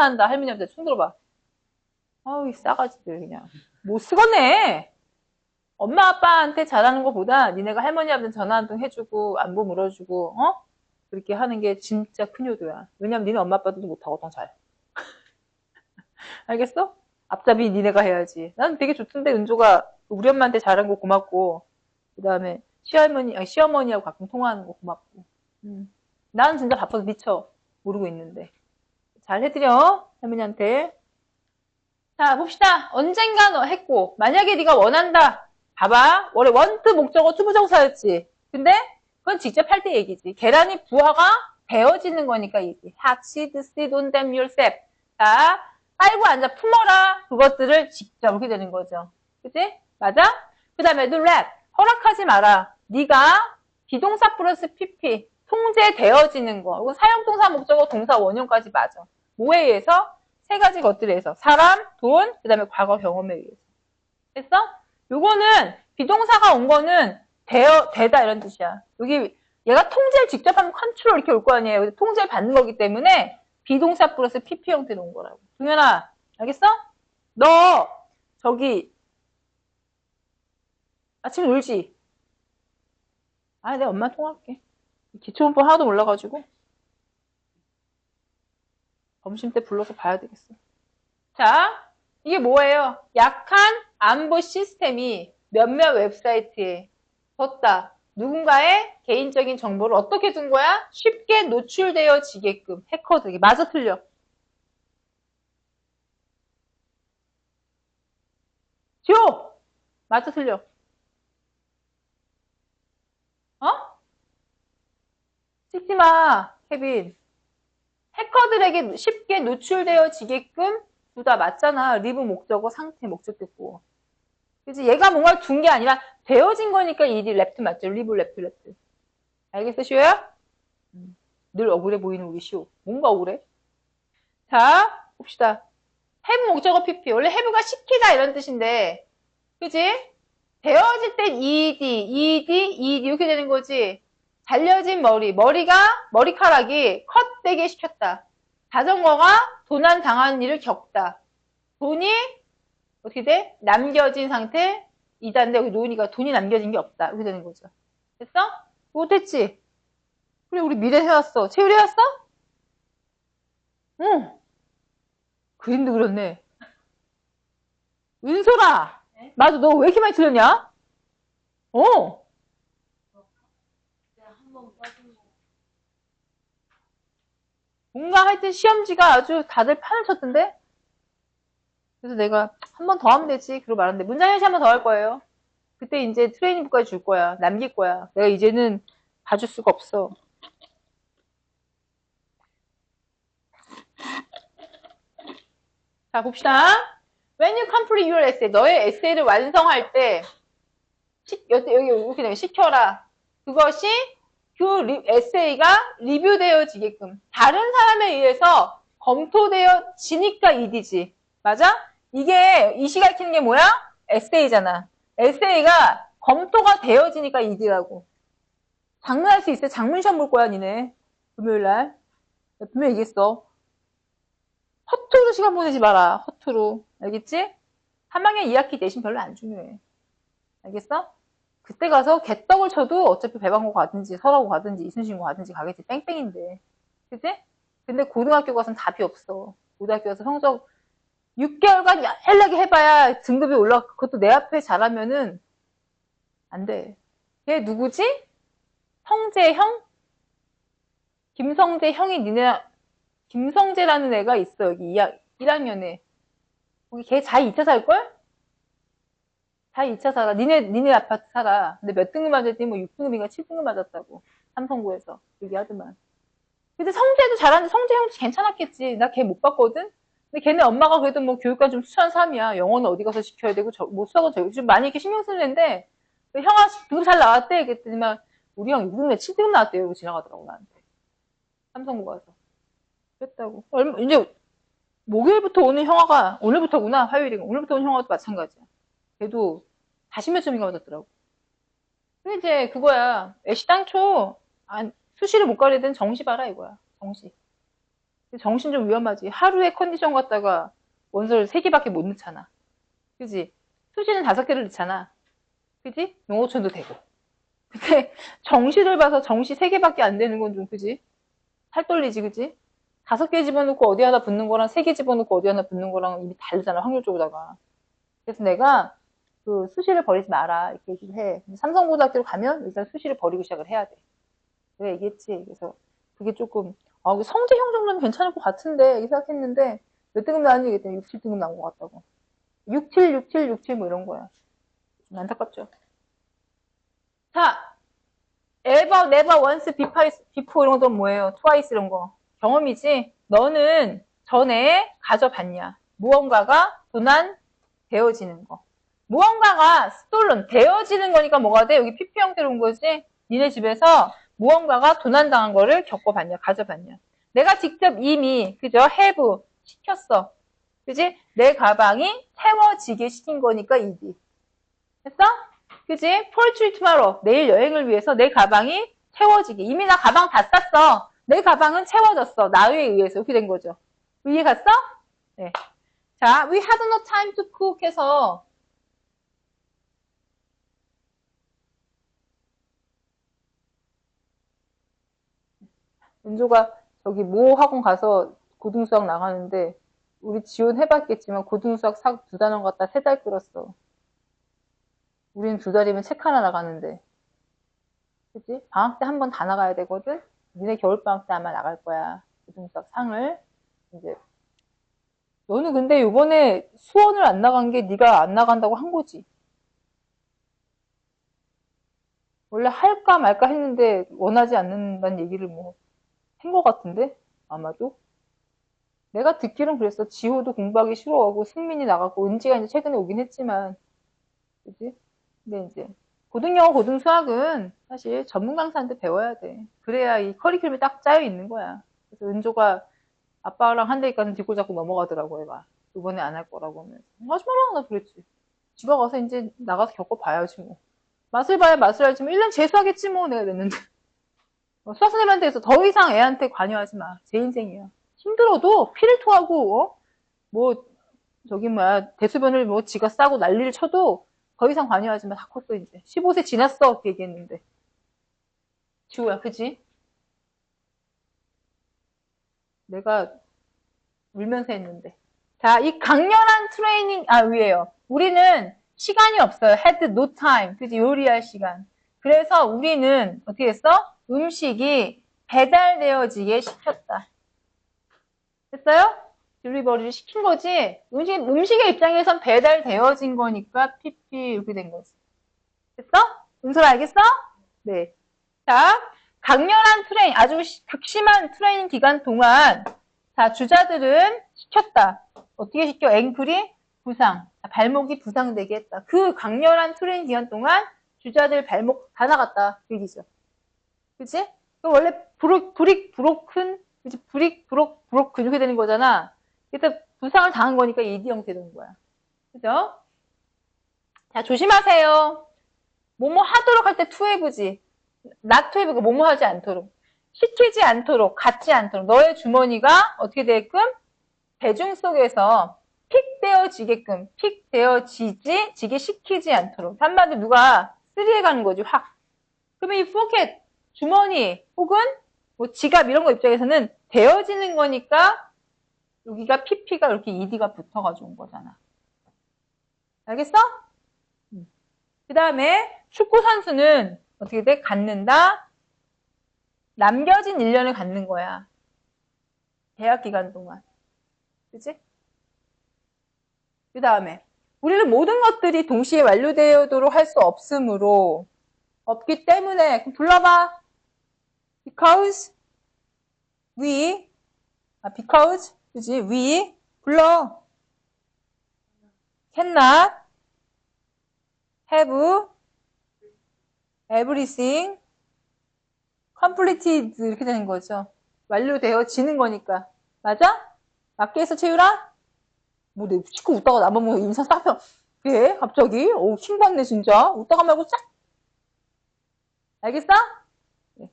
한다. 할머니한테 손 들어봐. 아우, 이 싸가지들, 그냥. 못 쓰겠네. 엄마, 아빠한테 잘하는 것보다 니네가 할머니한테 전화 한 통 해주고, 안부 물어주고, 어? 그렇게 하는 게 진짜 큰 효도야. 왜냐면 니네 엄마, 아빠도 못하거든, 잘. 알겠어? 앞잡이 니네가 해야지. 난 되게 좋던데, 은조가 우리 엄마한테 잘한 거 고맙고, 그 다음에 시할머니, 아니, 시어머니하고 가끔 통화하는 거 고맙고. 음. 나는 진짜 바빠서 미쳐. 모르고 있는데. 잘 해드려. 할머니한테. 자, 봅시다. 언젠가 너 했고, 만약에 네가 원한다. 봐봐. 원래 원트 목적어 투부정사였지. 근데 그건 직접 할 때 얘기지. 계란이 부화가 되어지는 거니까 이지. 학시드 seed on them yourself. 자, 빨고 앉아 품어라. 그것들을 직접 이렇게 되는 거죠. 그치? 맞아? 그 다음에 do let. 허락하지 마라. 네가 비동사 플러스 pp. 통제되어지는 거. 이건 사용동사 목적어 동사 원형까지 맞아. 의해서? 세 가지 것들에 의해서. 사람, 돈, 그 다음에 과거 경험에 의해서. 됐어? 요거는 비동사가 온 거는 되어, 되다 이런 뜻이야. 여기 얘가 통제를 직접 하면 컨트롤 이렇게 올 거 아니에요. 통제를 받는 거기 때문에 비동사 플러스 PP 형태로 온 거라고. 동현아, 알겠어? 너 저기 아침에 울지? 아, 내가 엄마 통화할게. 기초문법 하나도 몰라가지고 점심 때 불러서 봐야 되겠어. 자, 이게 뭐예요? 약한 안보 시스템이 몇몇 웹사이트에 뒀다. 누군가의 개인적인 정보를 어떻게 둔 거야? 쉽게 노출되어지게끔 해커들에게 맞아 틀려. 죠 맞아 틀려. 어? 찍지 마, 케빈. 해커들에게 쉽게 노출되어지게끔 둘다 맞잖아. 리브 목적어, 상태 목적 됐고. 그치? 얘가 뭔가 둔게 아니라 되어진 거니까 이디 랩트 맞죠? 리브 랩트 랩트. 알겠어, 시오야? 음, 늘 억울해 보이는 우리 시오. 뭔가 억울해? 자, 봅시다. have 목적어 pp. 원래 have가 시키다 이런 뜻인데, 그지? 되어질 땐 ed, ed, ed 이렇게 되는 거지. 잘려진 머리, 머리가 머리카락이 컷되게 시켰다. 자전거가 도난 당한 일을 겪다. 돈이 어떻게 돼? 남겨진 상태 이다인데 여기 노은이가 돈이 남겨진 게 없다. 이렇게 되는 거죠. 됐어? 못했지? 그래 우리 미래 해왔어. 채율이 해왔어? 응. 그림도 그렸네. 은솔아. 네? 맞아. 너 왜 이렇게 많이 틀렸냐? 어. 한번 빠진 거. 뭔가 하여튼 시험지가 아주 다들 판을 쳤던데? 그래서 내가 한 번 더 하면 되지. 그러고 말았는데 문장현시 한 번 더 할 거예요. 그때 이제 트레이닝북까지 줄 거야. 남길 거야. 내가 이제는 봐줄 수가 없어. 자, 봅시다. When you complete your essay, 너의 에세이를 완성할 때, 시, 여기, 여기 이렇게 되면 시켜라. 그것이 그 리- 에세이가 리뷰되어지게끔 다른 사람에 의해서 검토되어지니까 이디지. 맞아? 이게 이시 가르치는 게 뭐야? 에세이잖아. 에세이가 검토가 되어지니까 이디라고. 장난할 수 있어. 장문 시험 볼 거야, 니네. 금요일 날. 내가 분명히 얘기했어. 허투루 시간 보내지 마라. 허투루. 알겠지? 3학년 2학기 내신 별로 안 중요해. 알겠어? 그때 가서 개떡을 쳐도 어차피 배방고 가든지 설하고 가든지 이순신고 가든지 가겠지 땡땡인데 그치? 근데 고등학교 가서는 답이 없어 고등학교 가서 성적 6개월간 연락이 해봐야 등급이 올라 그것도 내 앞에 잘하면은 안돼 걔 누구지? 성재 형? 김성재 형이 니네 김성재라는 애가 있어 여기 1학년에 거기 걔 자기 2차 살걸? 다 2차 살아. 니네, 니네 아파트 살아. 근데 몇 등급 맞았더니 뭐 6등급인가 7등급 맞았다고. 삼성구에서. 얘기하더만. 근데 성재도 잘하는데 성재 형 괜찮았겠지. 나 걔 못 봤거든? 근데 걔네 엄마가 그래도 뭐 교육관 좀 수천 3이야. 영어는 어디 가서 시켜야 되고, 저, 뭐 수학은 저기 좀 많이 이렇게 신경 쓰는 애인데, 그 형아, 등급 잘 나왔대. 그랬더니만, 우리 형 6등급, 7등급 나왔대요. 이러고 지나가더라고, 나한테. 삼성구 가서. 그랬다고. 얼마, 이제, 목요일부터 오는 형아가, 오늘부터구나. 화요일이고. 오늘부터 오는 형아도 마찬가지야. 걔도 40몇 점인가 맞았더라고. 근데 이제 그거야. 애시 당초 안, 수시를 못 가리든 정시 봐라 이거야. 정시. 정신 좀 위험하지. 하루에 컨디션 갖다가 원서를 세 개밖에 못 넣잖아. 그지? 수지는 다섯 개를 넣잖아. 그지? 농어촌도 되고. 근데 정시를 봐서 정시 세 개밖에 안 되는 건 좀 그지? 살 떨리지 그지? 다섯 개 집어넣고 어디 하나 붙는 거랑 세개 집어넣고 어디 하나 붙는 거랑 이미 다르잖아 확률적으로다가. 그래서 내가 그 수시를 버리지 마라 이렇게 얘기를 해. 삼성고등학교로 가면 일단 수시를 버리고 시작을 해야 돼. 내가 얘기했지. 그래서 그게 조금 아, 그 성재형 정도면 괜찮을 것 같은데 이렇게 생각했는데 몇 등급 나왔니? 그랬더니 6, 7등급 나온 것 같다고. 67, 67, 67 뭐 이런 거야. 좀 안타깝죠. 자, ever, never, once, before, before 이런 것들은 뭐예요? twice 이런 거. 경험이지. 너는 전에 가져봤냐? 무언가가 도난되어지는 거. 무언가가 스톨런 되어지는 거니까 뭐가 돼? 여기 PP 형태로 온 거지. 니네 집에서 무언가가 도난당한 거를 겪어봤냐, 가져봤냐. 내가 직접 이미 그죠? have 시켰어. 그지? 내 가방이 채워지게 시킨 거니까 이디. 됐어? 그지? For trip tomorrow. 내일 여행을 위해서 내 가방이 채워지게. 이미 나 가방 다 쌌어. 내 가방은 채워졌어. 나에 의해서. 이렇게 된 거죠. 이해 갔어? 네. 자, we had no time to cook 해서 은조가 저기 모 학원 가서 고등수학 나가는데 우리 지원해봤겠지만 고등수학 사, 두 단원 갖다 세 달 끌었어. 우리는 두 달이면 책 하나 나가는데. 그치? 방학 때 한 번 다 나가야 되거든? 니네 겨울방학 때 아마 나갈 거야. 고등수학 상을. 이제. 너는 근데 요번에 수원을 안 나간 게 네가 안 나간다고 한 거지. 원래 할까 말까 했는데 원하지 않는다는 얘기를 뭐 한 것 같은데? 아마도? 내가 듣기론 그랬어. 지호도 공부하기 싫어하고 승민이 나가고 은지가 이제 최근에 오긴 했지만 그지? 근데 이제 고등영어 고등수학은 사실 전문 강사한테 배워야 돼. 그래야 이 커리큘럼이 딱 짜여 있는 거야. 그래서 은조가 아빠랑 한 대기까지 뒷골 잡고 넘어가더라고 얘가. 이번에 안 할 거라고 하면서. 하지 마라 나 그랬지. 집에 가서 이제 나가서 겪어봐야지 뭐. 맛을 봐야 맛을 알지 뭐 1년 재수하겠지 뭐 내가 냈는데. 어, 수학 선생님한테 해서 더 이상 애한테 관여하지 마. 제 인생이야. 힘들어도 피를 토하고 어? 뭐 저기 뭐야 대소변을 뭐 지가 싸고 난리를 쳐도 더 이상 관여하지 마. 다 컸어 이제. 15세 지났어 이렇게 얘기했는데. 지호야 그지? 내가 울면서 했는데. 자, 이 강렬한 트레이닝, 아, 위에요. 우리는 시간이 없어요. had no time. 그지? 요리할 시간. 그래서 우리는 어떻게 했어? 음식이 배달되어지게 시켰다. 됐어요? 딜리버리를 시킨 거지. 음식, 음식의 입장에선 배달되어진 거니까 PP 이렇게 된 거지. 됐어? 은솔 알겠어? 네. 자, 강렬한 트레이닝, 아주 극심한 트레이닝 기간 동안 자, 주자들은 시켰다. 어떻게 시켜? 앵클이 부상, 발목이 부상되게 했다. 그 강렬한 트레이닝 기간 동안 주자들 발목 다 나갔다. 그 얘기죠. 그치? 원래 브릭, 브릭, 브로큰, 그치? 브릭, 브록, 브로큰 이렇게 되는 거잖아. 일단 부상을 당한 거니까 형태 되는 거야. 그죠? 자, 조심하세요. 뭐뭐 하도록 할 때 투해부지. 나투해부가 뭐뭐 하지 않도록. 시키지 않도록, 갖지 않도록. 너의 주머니가 어떻게 되게끔? 대중 속에서 픽되어지게끔, 픽되어지지, 지게 시키지 않도록. 한마디로 누가 쓰리에 가는 거지, 확. 그러면 이 포켓, 주머니, 혹은 뭐 지갑 이런 거 입장에서는 되어지는 거니까 여기가 PP가 이렇게 ED가 붙어가지고 온 거잖아. 알겠어? 그 다음에 축구 선수는 어떻게 돼? 갖는다? 남겨진 1년을 갖는 거야. 대학 기간 동안. 그치? 그 다음에 우리는 모든 것들이 동시에 완료되도록 할 수 없으므로 없기 때문에 불러봐. Because we 아, because 그지? we 불러 cannot have everything completed 이렇게 되는 거죠. 완료되어지는 거니까. 맞아? 맞게 해서 채우라? 뭐, 내 시끄 웃다가 나만 뭐 인사 싹 펴. 예? 갑자기? 오, 킹받네, 진짜. 웃다가 말고 싹. 알겠어? 네.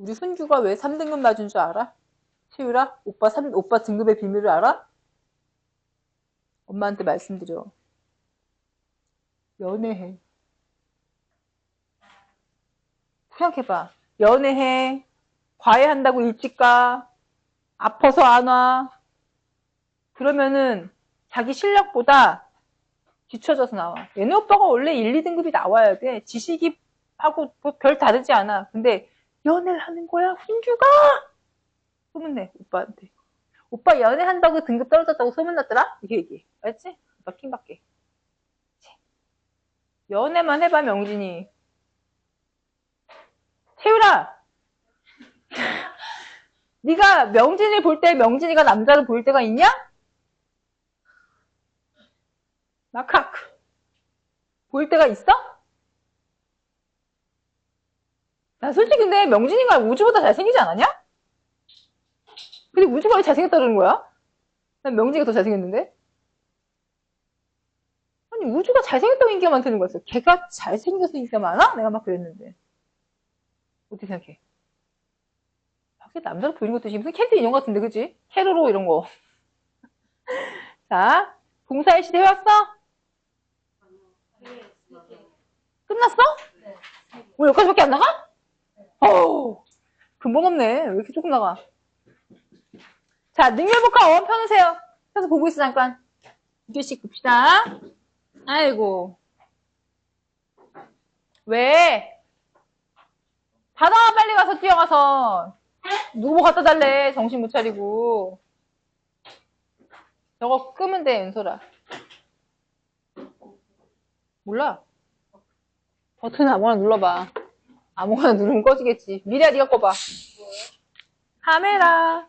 우리 훈규가 왜 3등급 맞은 줄 알아? 채율아? 오빠 3, 오빠 등급의 비밀을 알아? 엄마한테 말씀드려. 연애해. 생각해봐. 연애해. 과외한다고 일찍 가. 아파서 안 와. 그러면은 자기 실력보다 뒤쳐져서 나와. 얘네 오빠가 원래 1, 2등급이 나와야 돼. 지식이 하고 뭐별 다르지 않아. 근데 연애를 하는 거야, 훈규가! 소문내, 오빠한테. 오빠 연애한다고 등급 떨어졌다고 소문났더라? 이게 얘기해. 알지? 오빠 킹받게. 연애만 해봐, 명진이. 채율아! 네가 명진이를 볼때 명진이가 남자를 볼 때가 있냐? 마카크. 볼 때가 있어? 나 솔직히 근데 명진이가 우주보다 잘생기지 않았냐? 근데 우주가 왜 잘생겼다 그러는 거야? 난 명진이가 더 잘생겼는데? 아니 우주가 잘생겼다고 인기가 많다는 거였어. 걔가 잘생겨서 인기가 많아? 내가 막 그랬는데. 어떻게 생각해? 밖에 남자로 보이는 것도 지금 무슨 캔디 인형 같은데 그지? 캐로로 이런 거. 자, 공사일 시대 해왔어? 끝났어? 오늘 여기까지밖에 안 나가? 금방 없네. 왜 이렇게 조금 나가? 자, 능률복합 어원 펴놓으세요. 펴서 보고 있어, 잠깐. 2교씩 봅시다. 아이고. 왜? 받아, 빨리 가서 뛰어가서. 누구 뭐 갖다 달래, 정신 못 차리고. 저거 끄면 돼, 은솔아. 몰라. 버튼 아무거나 눌러봐. 아무거나 누르면 꺼지겠지. 미래야, 네가 꺼봐. 카메라.